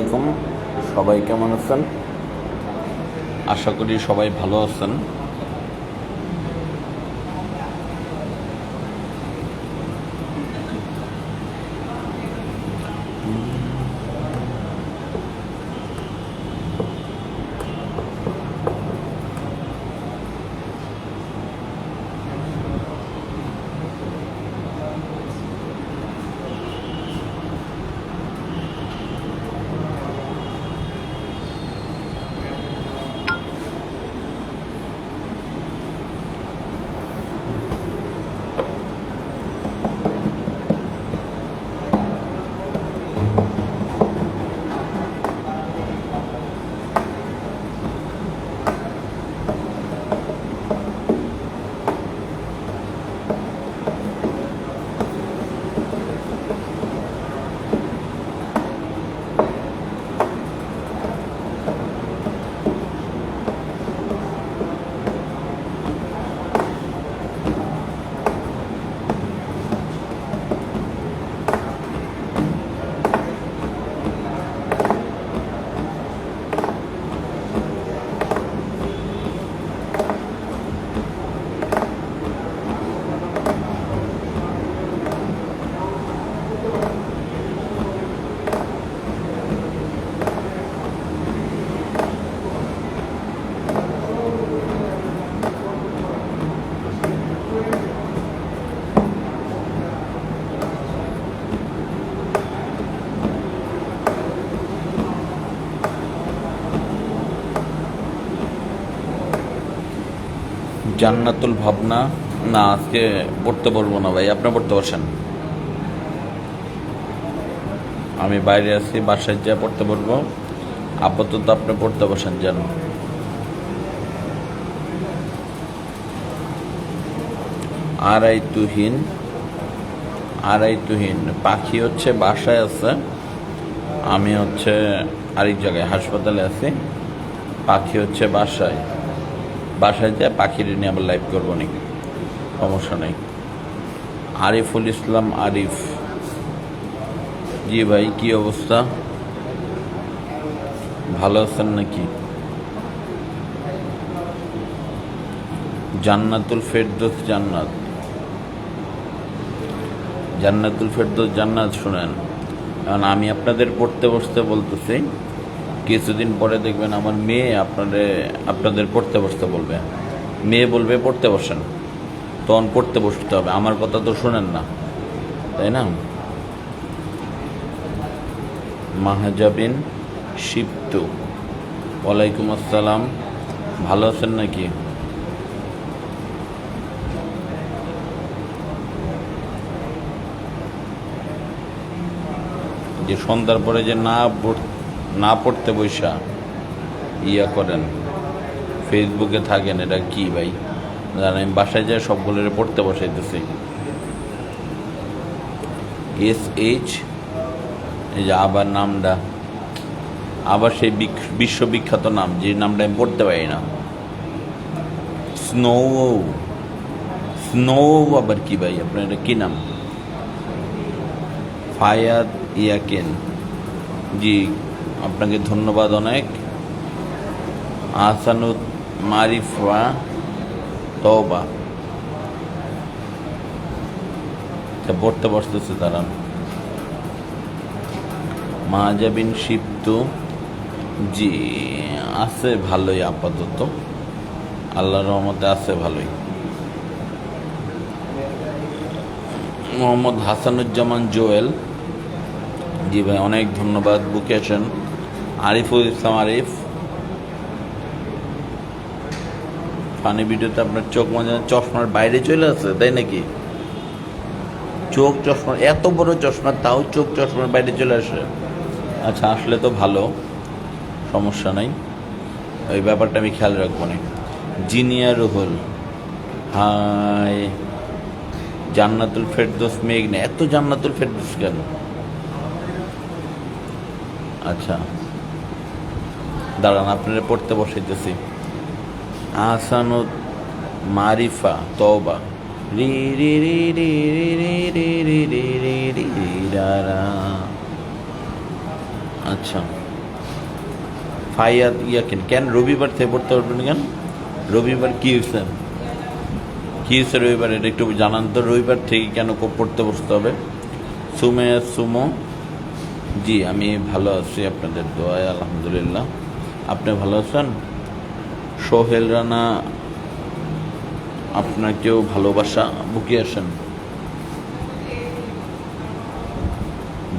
আলাইকুম। সবাই কেমন আছেন? আশা করি সবাই ভালো আছেন। জান্নাতুল ভাবনা? না, আজকে পড়তে পারব না ভাই। আপনি পড়তে বসেন। আমি বাইরে আছি, বাসায় যা পড়তে পারব। আপাতত আপনি পড়তে বসেন, যেন। আড়াই তুহিন আড়াই তুহিন পাখি হচ্ছে, বাসায় আছে। আমি হচ্ছে আরেক জায়গায়, হাসপাতালে আছি। পাখি হচ্ছে বাসায়। বাসায় যায়, পাখির নিয়ে আবার লাইভ করব নি সমস্যা নেই। আরিফুল ইসলাম আরিফ। জি ভাই, কি অবস্থা? ভালো আছেন নাকি? জান্নাতুল ফেরদৌস জান্নাত। জান্নাতুল ফেরদৌস জান্নাত শুনেন। কারণ আমি আপনাদের পড়তে বসতে বলতেছি কিছুদিন পরে দেখবেন আমার মেয়ে আপনাদের আপনাদের পড়তে বসতে বলবে। মেয়ে বলবে, পড়তে বসেন। তখন পড়তে বসতে হবে। আমার কথা তো শোনেন না। তাই না? মাহাজাবিন শিপ্তু ওয়ালাইকুম আসসালাম। ভালো আছেন নাকি? যে সন্ধ্যার পরে যে না না পড়তে বৈশা ইয়া করেন। ফেসবুকে থাকেন, এটা কি ভাই? জানেন, আমি বাসায় যাই সবগুলোর পড়তে বসাইতেছি। এস এইচ এই যে আবার নামটা। আবার সেই বিশ্ববিখ্যাত নাম, যে নামটা আমি পড়তে পারি না। স্নো স্নো আবার কি ভাই? আপনার এটা কী নাম? ফায়াদ ইয়াকেন। জি। আপনাকে ধন্যবাদ অনেক। আসানুত মারিফা তবা পড়তে বসতেছে তারা। মাজাবিন শিপ্তু জি, আছে ভালোই আপাতত। আল্লাহর রহমতে আছে ভালোই। মোহাম্মদ হাসানুজ্জামান জোয়েল। জি ভাই, অনেক ধন্যবাদ। বুকে আছেন আরিফুল ইসলাম আরিফ ফানি ভিডিওতে আপনার চোখ মাঝে চশমার বাইরে চলে আসে, তাই নাকি? চোখ চশমা এত বড় চশমা, তাও চোখ চশমার বাইরে চলে আসে। আচ্ছা আসলে তো ভালো, সমস্যা নাই। ওই ব্যাপারটা আমি খেয়াল রাখব না। জিনিয়া রুহুল। হাই জান্নাতুল ফেরদোস মেঘনা, এত জান্নাতুল ফেরদোস কেন? আচ্ছা। দাঁড়ান আপনারা পড়তে বসাইতেছি আসানুত মারিফা তওবা রি রি রি রি রি রি রি রি রি রি রি রা। আচ্ছা ফাইয়াদ ইয়াকিন কেন রবিবার থেকে পড়তে পারবেন কেন রবিবার কি হয়েছে কি হয়েছে রবিবার এটা একটু জানান তো রবিবার থেকে কেন পড়তে বসতে হবে সুমে সুমো জি আমি ভালো আছি আপনাদের দোয়ায় আলহামদুলিল্লাহ আপনি ভালো আছেন? সোহেল রানা, আপনাকেও ভালোবাসা বুকে আসেন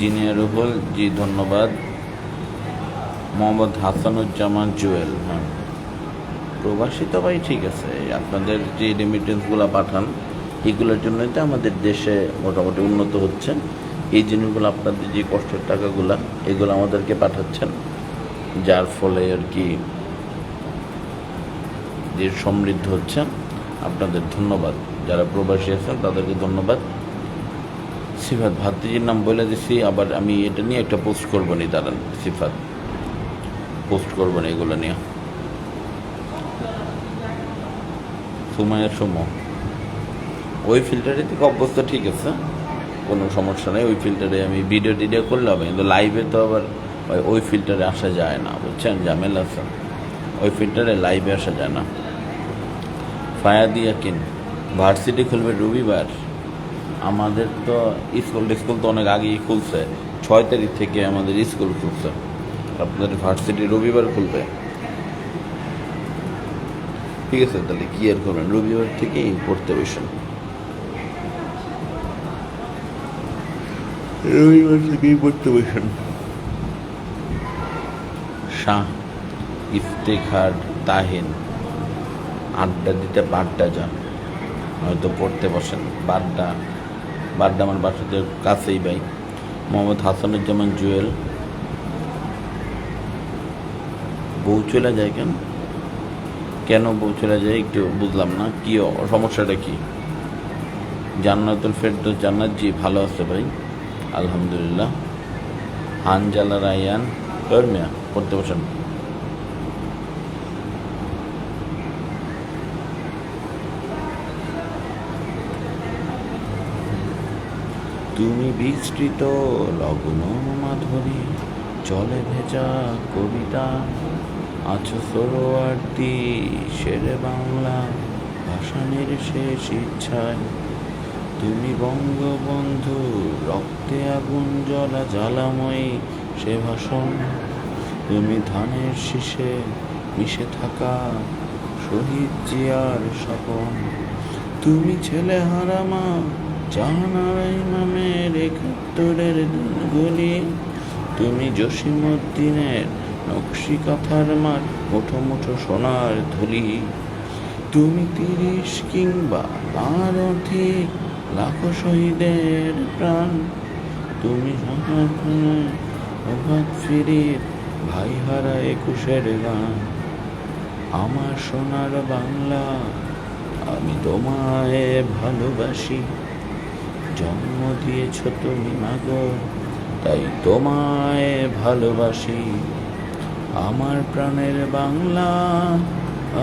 জিনিয়া রুহুল জি, ধন্যবাদ। মোহাম্মদ হাসানুজ্জামান জুয়েল হ্যাঁ প্রবাসী তো ভাই ঠিক আছে, আপনাদের যে রেমিটেন্সগুলো পাঠান, এগুলোর জন্যই তো আমাদের দেশে মোটামুটি উন্নত হচ্ছে। এই জিনিসগুলো আপনাদের যে কষ্টের টাকাগুলো, এগুলো আমাদেরকে পাঠাচ্ছেন। যার ফলে আর কি যে সমৃদ্ধ হচ্ছে আপনাদের ধন্যবাদ। যারা প্রবাসী আছেন, তাদেরকে ধন্যবাদ। সিফাত ভাতিজির নাম বলে দিছি, আবার আমি এটা নিয়ে একটা পোস্ট করব নি, দাঁড়ান, সিফাত। পোস্ট করব না এগুলো নিয়ে। সুমাইয়া সময় ওই ফিল্টারে থেকে অভ্যস্ত ঠিক আছে, কোনো সমস্যা নেই, ওই ফিল্টারে আমি ভিডিও টিডিও করলে হবে কিন্তু লাইভে তো আবার ওই- ফিল্টারে আসা যায় না, বুঝছেন? ঝামেলা আছে ওই ফিল্টারে লাইভে আসা যায় না। ফায়াদিয়া কিন? ভার্সিটি খুলবে রবিবার। আমাদের তো স্কুল স্কুল তো অনেক আগেই খুলছে। ছয় তারিখ থেকে আমাদের স্কুল খুলছে। আপনাদের ভার্সিটি রবিবার খুলবে। ঠিক আছে, তাহলে কি আর করবেন? রবিবার থেকেই পড়তে বসেন। রবিবার থেকেই পড়তে বসেন। শাহ ইফতেখার তাহিন, আড্ডা দিতে বাড্ডা যান। হয়তো পড়তে বসেন। বাড্ডা বাড্ডা আমার বাসাতে কাছেই ভাই। মোহাম্মদ হাসানুজ্জামান জুয়েল। বউ চলে যায় কেন? কেন বউ চলে যায় একটু বুঝলাম না। কি সমস্যাটা কি? জান্নাতুল ফেরদৌস জান্নাত জি ভালো আছে ভাই। আলহামদুলিল্লাহ। হানজালা রায়ান তুমি বিস্তৃত লগ্ন মাধুরী, চলে ভেজা কবিতা, আছো সরোয়ার্দি শেরে বাংলা ভাষানের শেষ ইচ্ছায়। তুমি বঙ্গবন্ধু, রক্তে আগুন জ্বলা জ্বালাময়ী সে ভাষণ তুমি ধানের শীষে মিশে থাকা শহীদ জিয়ার স্বপন। তুমি ছেলে হারামা জাহানার ইমামের একাত্তরের দিনগুলি তুমি জসিমুদ্দিনের নকশি কথার মার মুঠো মুঠো সোনার ধুলি। তুমি তিরিশ কিংবা তার অধিক লাখো শহীদের প্রাণ। তুমি প্রভাত ফিরির ভাই হারা একুশের গান। আমার সোনার বাংলা, আমি তোমায় ভালোবাসি। জন্ম দিয়েছ তুমি মাগো, তাই তোমায় ভালোবাসি। আমার প্রাণের বাংলা,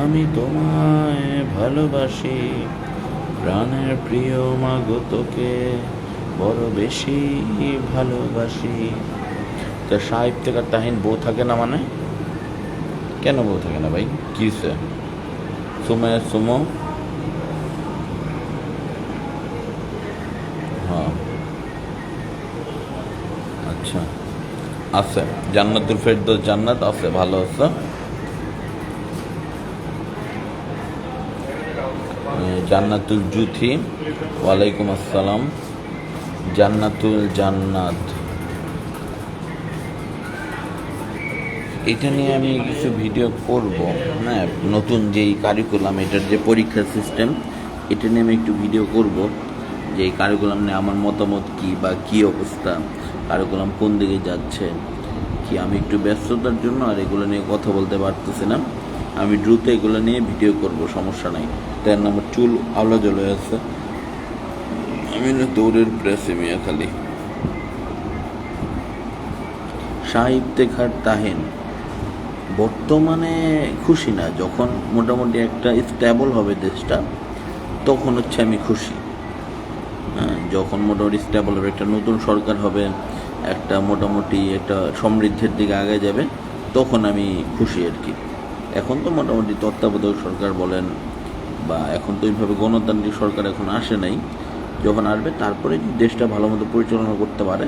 আমি তোমায় ভালোবাসি। প্রাণের প্রিয় মাগো, তোকে বড় বেশি ভালোবাসি। তো সাহিব থেকে তাহিন বউ থাকে না মানে? কেন বউ থাকে না ভাই? কিসে সুমে, সুমো? হ্যাঁ। আচ্ছা। আছে। জান্নাতুল ফেরদৌস জান্নাত আছে। ভালো আছে। জান্নাতুল জুথি। ওয়ালাইকুম আসসালাম। জান্নাতুল জান্নাত। এটা নিয়ে আমি কিছু ভিডিও করব হ্যাঁ নতুন যেই কারিকুলাম এটার যে পরীক্ষা সিস্টেম এটা নিয়ে আমি একটু ভিডিও করব, যে এই কারিকুলাম নিয়ে আমার মতামত কি বা কি অবস্থা কারিকুলাম কোন দিকে যাচ্ছে, কি আমি একটু ব্যস্ততার জন্য আর এগুলো নিয়ে কথা বলতে পারতেছি না। আমি দ্রুত এগুলো নিয়ে ভিডিও করব, সমস্যা নাই। তার আমার চুল আলো জ্বলে আছে। আমি না দৌড়ের প্রেসে মিয়া খালি। শাহ ইফতেখার তাহিন। বর্তমানে খুশি না, যখন মোটামুটি একটা স্টেবল হবে দেশটা, তখন হচ্ছে আমি খুশি। হ্যাঁ যখন মোটামুটি স্টেবল হবে, একটা নতুন সরকার হবে, একটা মোটামুটি একটা সমৃদ্ধির দিকে আগে যাবে, তখন আমি খুশি আর কি। এখন তো মোটামুটি তত্ত্বাবধায়ক সরকার বলেন, বা এখন তো এইভাবে গণতান্ত্রিক সরকার এখন আসে নাই, যখন আসবে তারপরে যদি দেশটা ভালো মতো পরিচালনা করতে পারে,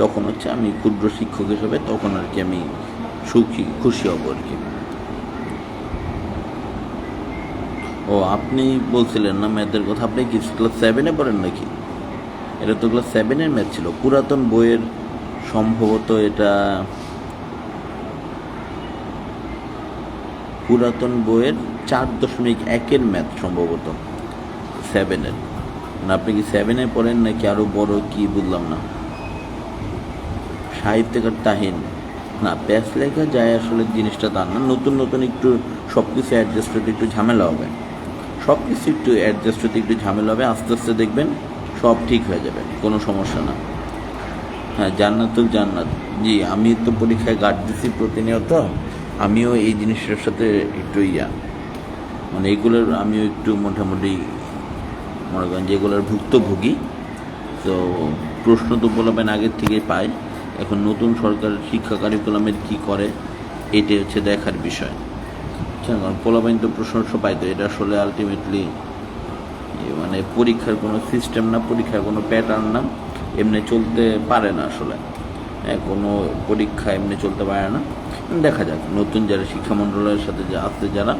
তখন হচ্ছে আমি ক্ষুদ্র শিক্ষক হিসেবে তখন আর কি আমি সুখী, খুশি হব আর কি। ও, আপনি বলছিলেন না ম্যাথের কথা? আপনি কি ক্লাস সেভেনে পড়েন নাকি? এটা তো ক্লাস সেভেনের ম্যাথ ছিল। পুরাতন বইয়ের সম্ভবত এটা পুরাতন বইয়ের চার দশমিক একের ম্যাথ সম্ভবত। সেভেনের না আপনি কি সেভেনে পড়েন নাকি আরও বড় কি বুঝলাম না। সাহিত্যকার তাহিন। না প্যাস লেখা যায় আসলে জিনিসটা তা না। নতুন নতুন একটু সব কিছু অ্যাডজাস্ট হতে একটু ঝামেলা হবে। সব কিছু একটু অ্যাডজাস্ট হতে একটু ঝামেলা হবে, আস্তে আস্তে দেখবেন সব ঠিক হয়ে যাবে, কোনো সমস্যা না। হ্যাঁ জান্নাত তো জান্নাত। জি, আমি তো পরীক্ষায় গার্ড দিছি প্রতিনিয়ত, আমিও এই জিনিসটার সাথে একটু ইয়া। মানে এগুলোর আমিও একটু মোটামুটি, মনে করেন যেগুলোর ভুক্তভোগী। তো প্রশ্ন তো বলবেন আগের থেকেই পাই। এখন নতুন সরকার শিক্ষা কারিকুলামের কী করে, এটাই হচ্ছে দেখার বিষয়। কারণ পোলাবাইন তো প্রশংসা পাই তো, এটা আসলে আলটিমেটলি মানে পরীক্ষার কোনো সিস্টেম না, পরীক্ষার কোনো প্যাটার্ন না, এমনি চলতে পারে না আসলে। হ্যাঁ কোনো পরীক্ষা এমনি চলতে পারে না। দেখা যাক, নতুন যারা শিক্ষা মন্ত্রণালয়ের সাথে যে আসছে যারা,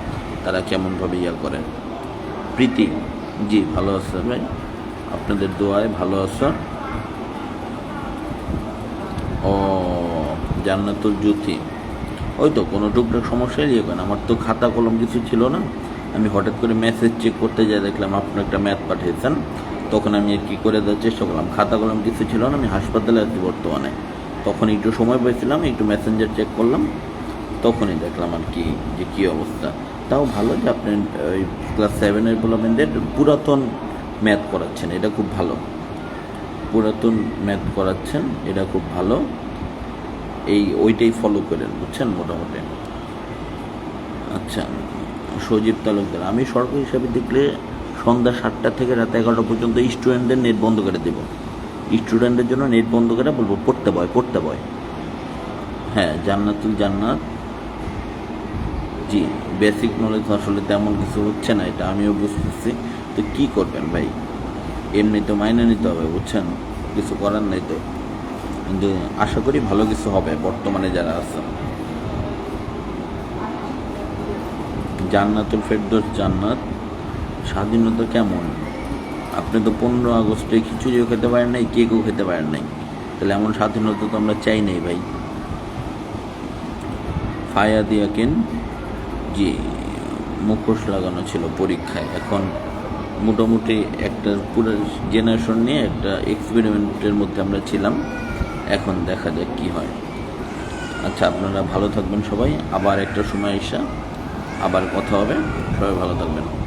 তারা কেমনভাবে ইয়া করে। প্রীতি, জি, ভালো আছে ভাই? আপনাদের দোয়ায় ভালো আছে? ও, জান্নাতুল জ্যোতি। ওই তো, কোনো টুকটাক সমস্যা করেন আমার তো খাতা কলম কিছু ছিল না। আমি হঠাৎ করে মেসেজ চেক করতে যাই, দেখলাম আপনি একটা ম্যাথ পাঠিয়েছেন। তখন আমি আর কি করে দেওয়ার চেষ্টা করলাম? খাতা কলম কিছু ছিল না, আমি হাসপাতালে আছি বর্তমানে। তখন একটু সময় পেয়েছিলাম, একটু মেসেঞ্জার চেক করলাম। তখনই দেখলাম আর কি, যে কী অবস্থা। তাও ভালো যে আপনি, ওই ক্লাস সেভেনের বলবেনদের পুরাতন ম্যাথ করাচ্ছেন এটা খুব ভালো। পুরাতন ম্যাথ করাচ্ছেন এটা খুব ভালো। এই, ওইটাই ফলো করেন, বুঝছেন মোটামুটি? আচ্ছা সজীব তালুকদার, আমি সরকারি হিসাবে দেখলে সন্ধ্যা সাতটা থেকে রাত এগারোটা পর্যন্ত স্টুডেন্টদের নেট বন্ধ করে দেব। স্টুডেন্টদের জন্য নেট বন্ধ করে বলব, পড়তে বয় পড়তে বয়। হ্যাঁ জান্নাতুল জান্নাত। জি বেসিক নলেজ আসলে তেমন কিছু হচ্ছে না এটা, আমিও বুঝতেছি। তো কী করবেন ভাই? এমনি তো মাইনে নিতে হবে, বুঝছেন? কিছু করার নেই তো। কিন্তু আশা করি ভালো কিছু হবে বর্তমানে যারা আছে। জান্নাতুল ফেরদোস জান্নাত স্বাধীনতা কেমন? আপনি তো পনেরো আগস্টে খিচুড়িও খেতে পারেন নাই, কেকও খেতে পারেন নাই। তাহলে এমন স্বাধীনতা তো আমরা চাই নাই ভাই। ফায়াদ ইয়াকিন জি মুখোশ লাগানো ছিল পরীক্ষায়, এখন মোটামুটি একটা পুরো জেনারেশন নিয়ে একটা এক্সপেরিমেন্টের মধ্যে আমরা ছিলাম। এখন দেখা যাক কি হয়। আচ্ছা আপনারা ভালো থাকবেন সবাই। আবার একটা সময় এসে আবার কথা হবে। সবাই ভালো থাকবেন।